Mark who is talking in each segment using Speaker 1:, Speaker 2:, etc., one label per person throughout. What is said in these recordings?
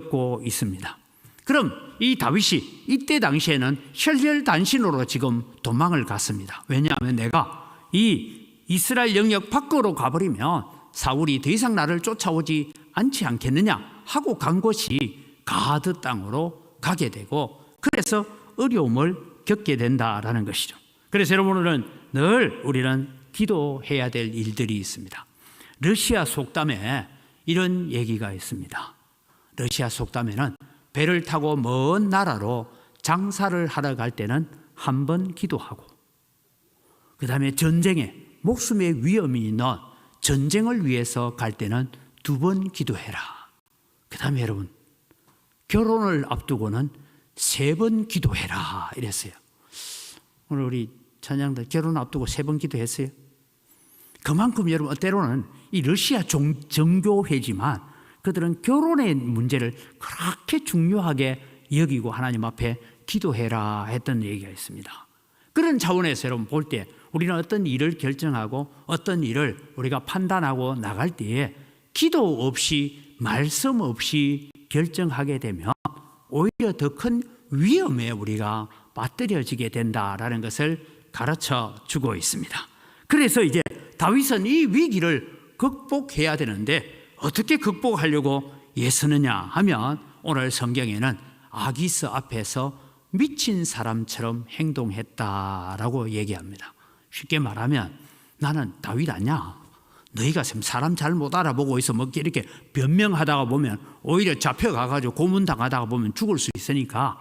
Speaker 1: 겪고 있습니다. 그럼 이 다윗이 이때 당시에는 혈혈단신으로 지금 도망을 갔습니다. 왜냐하면 내가 이 이스라엘 영역 밖으로 가버리면 사울이 더 이상 나를 쫓아오지 않지 않겠느냐 하고 간 곳이 가드 땅으로 가게 되고 그래서 어려움을 겪게 된다라는 것이죠. 그래서 여러분 오늘은 늘 우리는 기도해야 될 일들이 있습니다. 러시아 속담에 이런 얘기가 있습니다. 러시아 속담에는 배를 타고 먼 나라로 장사를 하러 갈 때는 한 번 기도하고 그 다음에 전쟁에 목숨의 위험이 있는 전쟁을 위해서 갈 때는 두 번 기도해라. 그 다음에 여러분 결혼을 앞두고는 세 번 기도해라 이랬어요. 오늘 우리 찬양들 결혼 앞두고 세 번 기도했어요. 그만큼 여러분 때로는 이 러시아 종, 정교회지만 그들은 결혼의 문제를 그렇게 중요하게 여기고 하나님 앞에 기도해라 했던 얘기가 있습니다. 그런 차원에서 여러분 볼 때 우리는 어떤 일을 결정하고 어떤 일을 우리가 판단하고 나갈 때에 기도 없이 말씀 없이 결정하게 되면 오히려 더 큰 위험에 우리가 빠뜨려지게 된다라는 것을 가르쳐 주고 있습니다. 그래서 이제 다윗은 이 위기를 극복해야 되는데 어떻게 극복하려고 애쓰느냐 하면 오늘 성경에는 아기스 앞에서 미친 사람처럼 행동했다라고 얘기합니다. 쉽게 말하면 나는 다윗 아니야. 너희가 지금 사람 잘 못 알아보고 있어 뭐 이렇게 변명하다가 보면 오히려 잡혀가가지고 고문당하다가 보면 죽을 수 있으니까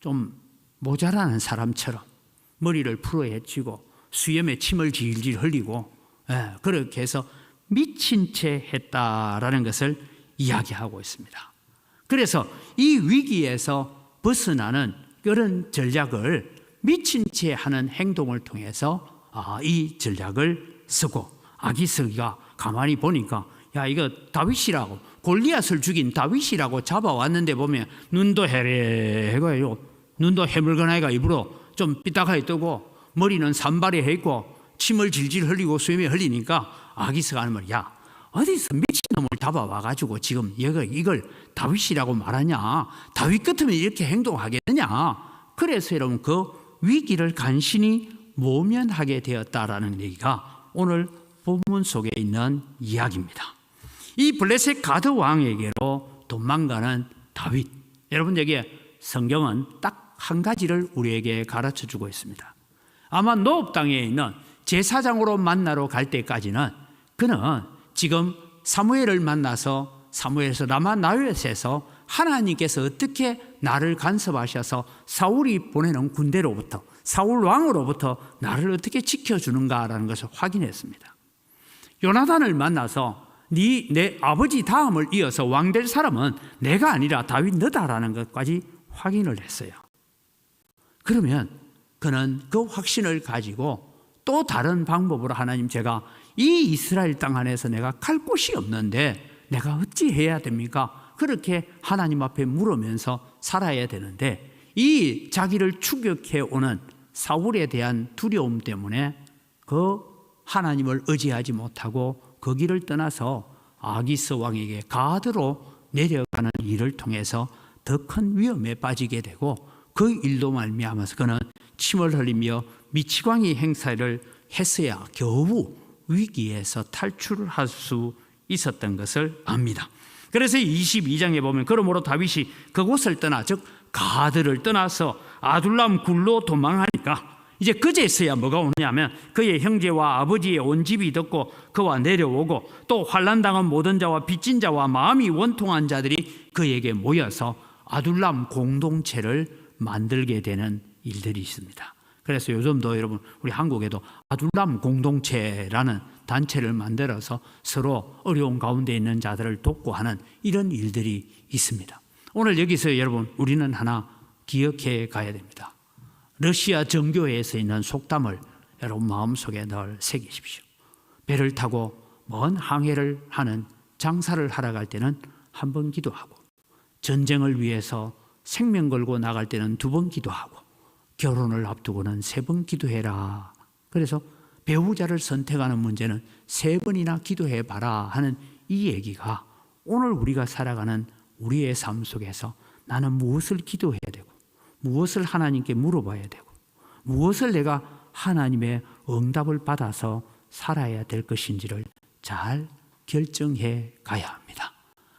Speaker 1: 좀 모자라는 사람처럼 머리를 풀어 헤치고 수염에 침을 질질 흘리고 예, 그렇게 해서 미친 채 했다라는 것을 이야기하고 있습니다. 그래서 이 위기에서 벗어나는 그런 전략을 미친 채 하는 행동을 통해서 아, 이 전략을 쓰고 아기스가 가만히 보니까 야 이거 다윗이라고 골리앗을 죽인 다윗이라고 잡아왔는데 보면 눈도 해래해가요 눈도 해물거나이가 입으로 좀 삐딱하게 뜨고 머리는 산발이 해 있고 침을 질질 흘리고 수염에 흘리니까 아기스가 하는 말이 야 어디서 미친놈을 잡아와가지고 지금 이걸, 이걸 다윗이라고 말하냐 다윗 같으면 이렇게 행동하겠느냐 그래서 여러분 그 위기를 간신히 모면하게 되었다라는 얘기가 오늘 본문 속에 있는 이야기입니다. 이 블레셋 가드 왕에게로 도망가는 다윗. 여러분에게 성경은 딱 한 가지를 우리에게 가르쳐 주고 있습니다. 아마 노업 땅에 있는 제사장으로 만나러 갈 때까지는 그는 지금 사무엘을 만나서 사무엘에서 라마 나윗에서 하나님께서 어떻게 나를 간섭하셔서 사울이 보내는 군대로부터 사울 왕으로부터 나를 어떻게 지켜주는가라는 것을 확인했습니다. 요나단을 만나서 네 내 아버지 다음을 이어서 왕 될 사람은 내가 아니라 다윗 너다라는 것까지 확인을 했어요. 그러면 그는 그 확신을 가지고 또 다른 방법으로 하나님 제가 이 이스라엘 땅 안에서 내가 갈 곳이 없는데 내가 어찌 해야 됩니까? 그렇게 하나님 앞에 물으면서 살아야 되는데 이 자기를 추격해 오는 사울에 대한 두려움 때문에 그 하나님을 의지하지 못하고 그 길을 떠나서 아기스 왕에게 가드로 내려가는 일을 통해서 더 큰 위험에 빠지게 되고 그 일로 말미암아서 그는 침을 흘리며 미치광이 행사를 했어야 겨우 위기에서 탈출을 할수 있었던 것을 압니다. 그래서 22장에 보면 그러므로 다윗이 그곳을 떠나 즉 가드를 떠나서 아둘람 굴로 도망하니까 이제 그제서야 뭐가 오느냐면 그의 형제와 아버지의 온 집이 듣고 그와 내려오고 또 환란당한 모든 자와 빚진 자와 마음이 원통한 자들이 그에게 모여서 아둘람 공동체를 만들게 되는 일들이 있습니다. 그래서 요즘도 여러분 우리 한국에도 아둘람 공동체라는 단체를 만들어서 서로 어려운 가운데 있는 자들을 돕고 하는 이런 일들이 있습니다. 오늘 여기서 여러분 우리는 하나 기억해 가야 됩니다. 러시아 정교회에서 있는 속담을 여러분 마음속에 늘 새기십시오. 배를 타고 먼 항해를 하는 장사를 하러 갈 때는 한 번 기도하고 전쟁을 위해서 생명 걸고 나갈 때는 두 번 기도하고 결혼을 앞두고는 세 번 기도해라. 그래서 배우자를 선택하는 문제는 세 번이나 기도해 봐라 하는 이 얘기가 오늘 우리가 살아가는 우리의 삶 속에서 나는 무엇을 기도해야 되고 무엇을 하나님께 물어봐야 되고 무엇을 내가 하나님의 응답을 받아서 살아야 될 것인지를 잘 결정해 가야 합니다.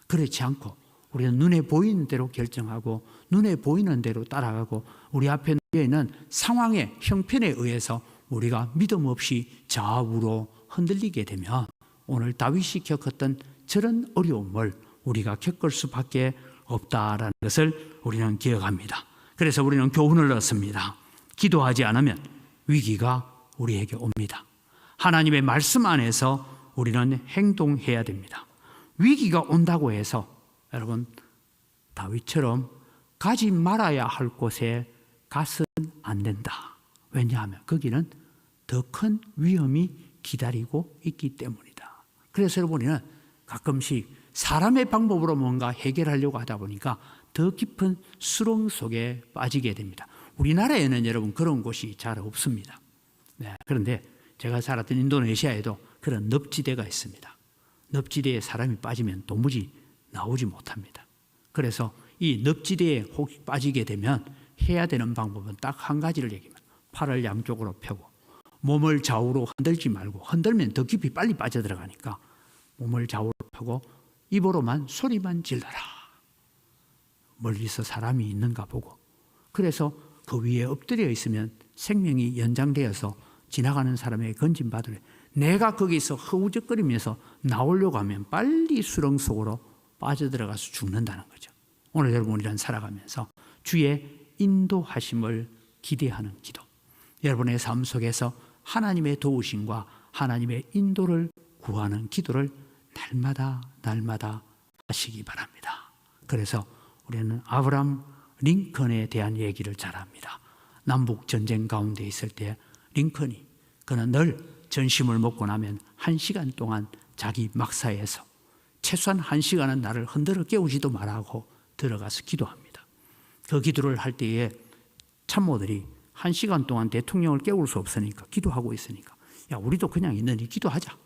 Speaker 1: 그렇지 않고 우리는 눈에 보이는 대로 결정하고 눈에 보이는 대로 따라가고 우리 앞에 있는 상황의 형편에 의해서 우리가 믿음 없이 좌우로 흔들리게 되면 오늘 다윗이 겪었던 저런 어려움을 우리가 겪을 수밖에 없다라는 것을 우리는 기억합니다. 그래서 우리는 교훈을 얻습니다. 기도하지 않으면 위기가 우리에게 옵니다. 하나님의 말씀 안에서 우리는 행동해야 됩니다. 위기가 온다고 해서 여러분 다윗처럼 가지 말아야 할 곳에 가서 는 안 된다. 왜냐하면 거기는 더 큰 위험이 기다리고 있기 때문이다. 그래서 여러분은 가끔씩 사람의 방법으로 뭔가 해결하려고 하다 보니까 더 깊은 수렁 속에 빠지게 됩니다. 우리나라에는 여러분 그런 곳이 잘 없습니다. 네, 그런데 제가 살았던 인도네시아에도 그런 늪지대가 있습니다. 늪지대에 사람이 빠지면 도무지 나오지 못합니다. 그래서 이 늪지대에 혹 빠지게 되면 해야 되는 방법은 딱 한 가지를 얘기합니다. 팔을 양쪽으로 펴고 몸을 좌우로 흔들지 말고 흔들면 더 깊이 빨리 빠져들어가니까 몸을 좌우로 펴고 입으로만 소리만 질러라. 멀리서 사람이 있는가 보고 그래서 그 위에 엎드려 있으면 생명이 연장되어서 지나가는 사람에게 건진받으래 내가 거기서 허우적거리면서 나오려고 하면 빨리 수렁 속으로 빠져들어가서 죽는다는 거죠. 오늘 여러분 우리는 살아가면서 주의 인도하심을 기대하는 기도. 여러분의 삶 속에서 하나님의 도우심과 하나님의 인도를 구하는 기도를 날마다 날마다 하시기 바랍니다. 그래서 우리는 아브람 링컨에 대한 얘기를 잘합니다. 남북 전쟁 가운데 있을 때 링컨이 그는 늘 전심을 먹고 나면 한 시간 동안 자기 막사에서 최소한 한 시간은 나를 흔들어 깨우지도 말라고 들어가서 기도합니다. 그 기도를 할 때에 참모들이 한 시간 동안 대통령을 깨울 수 없으니까 기도하고 있으니까 야 우리도 그냥 있느니 기도하자.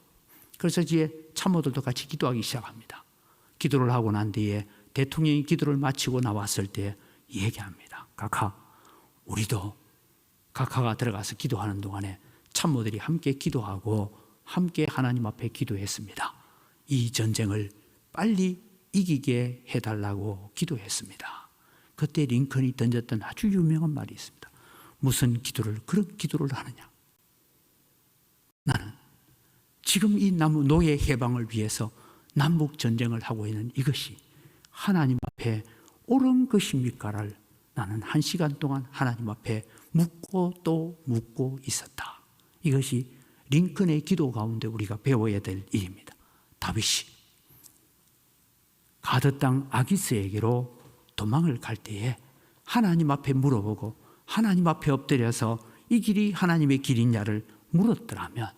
Speaker 1: 그래서 이제 참모들도 같이 기도하기 시작합니다. 기도를 하고 난 뒤에 대통령이 기도를 마치고 나왔을 때 얘기합니다. 각하 우리도 각하가 들어가서 기도하는 동안에 참모들이 함께 기도하고 함께 하나님 앞에 기도했습니다. 이 전쟁을 빨리 이기게 해달라고 기도했습니다. 그때 링컨이 던졌던 아주 유명한 말이 있습니다. 무슨 기도를 그런 기도를 하느냐? 나는 지금 이 나무 노예 해방을 위해서 남북 전쟁을 하고 있는 이것이 하나님 앞에 옳은 것입니까를 나는 한 시간 동안 하나님 앞에 묻고 또 묻고 있었다. 이것이 링컨의 기도 가운데 우리가 배워야 될 일입니다. 다윗이 가드 땅 아기스에게로 도망을 갈 때에 하나님 앞에 물어보고 하나님 앞에 엎드려서 이 길이 하나님의 길이냐를 물었더라면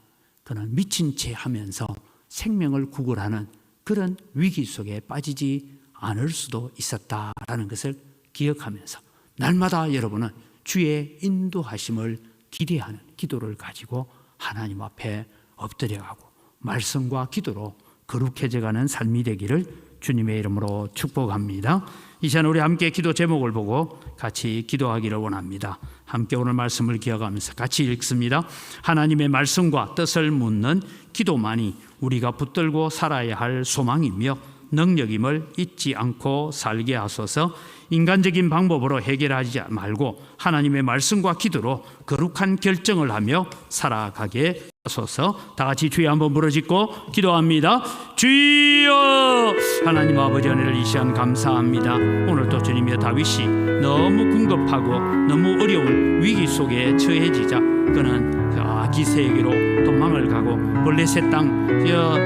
Speaker 1: 그는 미친 채 하면서 생명을 구걸하는 그런 위기 속에 빠지지 않을 수도 있었다라는 것을 기억하면서 날마다 여러분은 주의 인도하심을 기대하는 기도를 가지고 하나님 앞에 엎드려가고 말씀과 기도로 거룩해져가는 삶이 되기를 주님의 이름으로 축복합니다. 이 시간 우리 함께 기도 제목을 보고 같이 기도하기를 원합니다. 함께 오늘 말씀을 기억하면서 같이 읽습니다. 하나님의 말씀과 뜻을 묻는 기도만이 우리가 붙들고 살아야 할 소망이며 능력임을 잊지 않고 살게 하소서 인간적인 방법으로 해결하지 말고 하나님의 말씀과 기도로 거룩한 결정을 하며 살아가게 하소서 다 같이 주여 한번 부르짖고 기도합니다 주 여 하나님 아버지 은혜를 이 시간 감사합니다 오늘도 주님의 다윗이 너무 궁급하고 너무 어려운 위기 속에 처해지자 그는 그 아기새에게로 도망을 가고 벌레새 땅저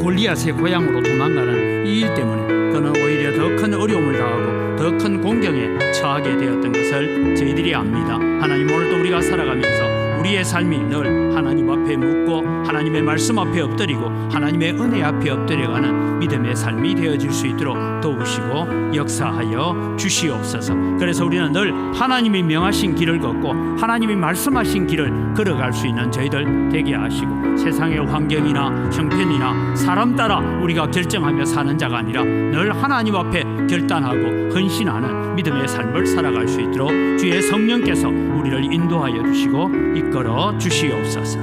Speaker 1: 골리앗의 고향으로 도망가는 이 일 때문에 그는 오히려 더 큰 어려움을 당하고 더 큰 공경에 처하게 되었던 것을 저희들이 압니다. 하나님 오늘도 우리가 살아가면서 우리의 삶이 늘 하나님 앞에 묻고 하나님의 말씀 앞에 엎드리고 하나님의 은혜 앞에 엎드려가는 믿음의 삶이 되어질 수 있도록 도우시고 역사하여 주시옵소서. 그래서 우리는 늘 하나님이 명하신 길을 걷고 하나님이 말씀하신 길을 걸어갈 수 있는 저희들 되게 하시고 세상의 환경이나 형편이나 사람 따라 우리가 결정하며 사는 자가 아니라 늘 하나님 앞에 결단하고 헌신하는 믿음의 삶을 살아갈 수 있도록 주의 성령께서 우리를 인도하여 주시고 이끌어 주시옵소서.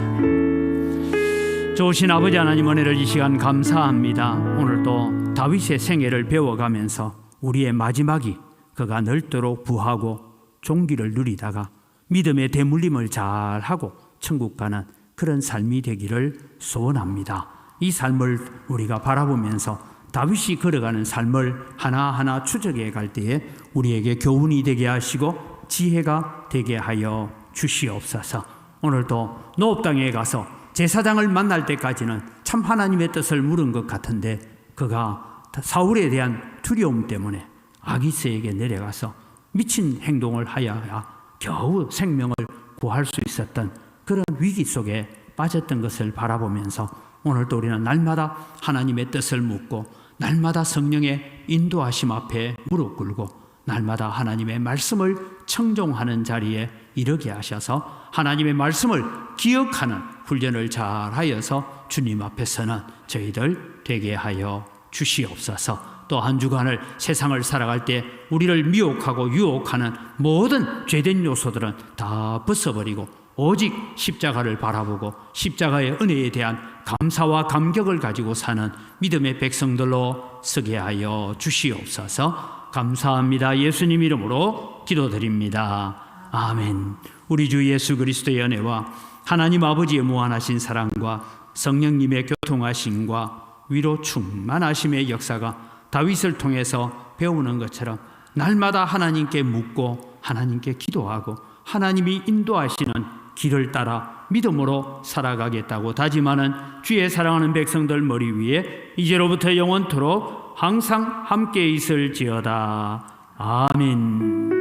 Speaker 1: 좋으신 아버지 하나님 은혜를 이 시간 감사합니다. 오늘도 다윗의 생애를 배워가면서 우리의 마지막이 그가 넓도록 부하고 종기를 누리다가 믿음의 대물림을 잘 하고 천국 가는 그런 삶이 되기를 소원합니다. 이 삶을 우리가 바라보면서 다윗이 걸어가는 삶을 하나하나 추적해 갈 때에 우리에게 교훈이 되게 하시고 지혜가 되게 하여 주시옵소서. 오늘도 노업 땅에 가서 제사장을 만날 때까지는 참 하나님의 뜻을 물은 것 같은데 그가 사울에 대한 두려움 때문에 아기스에게 내려가서 미친 행동을 하여야 겨우 생명을 구할 수 있었던 그런 위기 속에 빠졌던 것을 바라보면서 오늘도 우리는 날마다 하나님의 뜻을 묻고 날마다 성령의 인도하심 앞에 무릎 꿇고 날마다 하나님의 말씀을 청종하는 자리에 이르게 하셔서 하나님의 말씀을 기억하는 훈련을 잘 하여서 주님 앞에서는 저희들 되게 하여 주시옵소서. 또 한 주간을 세상을 살아갈 때 우리를 미혹하고 유혹하는 모든 죄된 요소들은 다 벗어버리고 오직 십자가를 바라보고 십자가의 은혜에 대한 감사와 감격을 가지고 사는 믿음의 백성들로 서게 하여 주시옵소서. 감사합니다. 예수님 이름으로 기도드립니다. 아멘. 우리 주 예수 그리스도의 은혜와 하나님 아버지의 무한하신 사랑과 성령님의 교통하심과 위로 충만하심의 역사가 다윗을 통해서 배우는 것처럼 날마다 하나님께 묻고 하나님께 기도하고 하나님이 인도하시는 길을 따라 믿음으로 살아가겠다고 다짐하는 주의 사랑하는 백성들 머리 위에 이제로부터 영원토록 항상 함께 있을지어다. 아멘.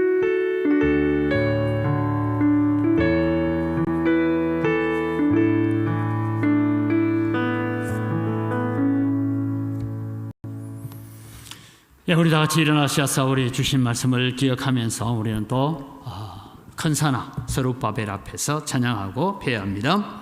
Speaker 1: 예, 우리 다 같이 일어나셔서 우리 주신 말씀을 기억하면서 우리는 또 아, 큰사나 서룻바벨 앞에서 찬양하고 회합니다.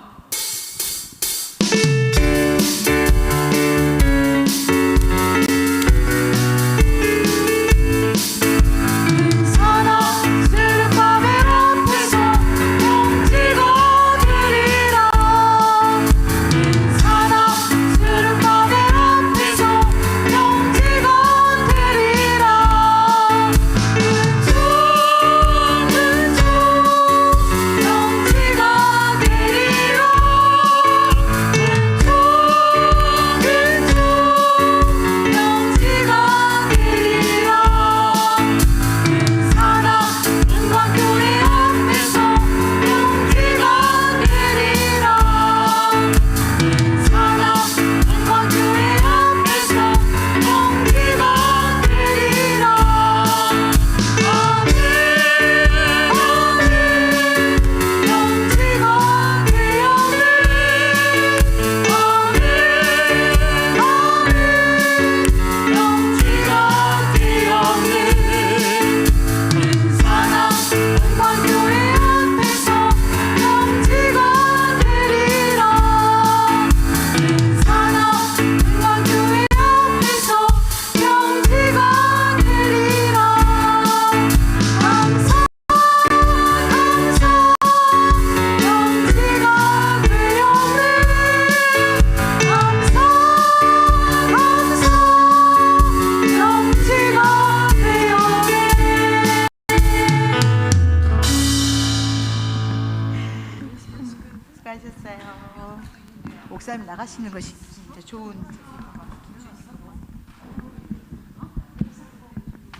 Speaker 2: 목사님 나가시는 것이 진짜 좋은.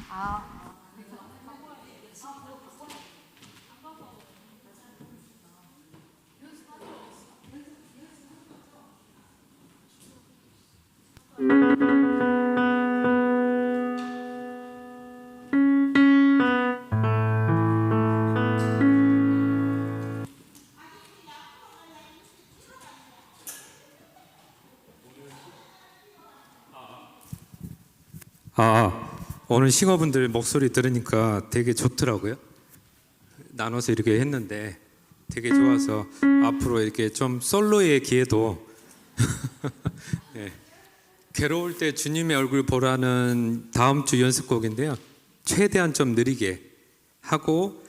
Speaker 2: 아.
Speaker 3: 아, 오늘 싱어분들 목소리 들으니까 되게 좋더라고요. 나눠서 이렇게 했는데 되게 좋아서 앞으로 이렇게 좀 솔로의 기회도 예. 괴로울 때 주님의 얼굴 보라는 다음 주 연습곡인데요. 최대한 좀 느리게 하고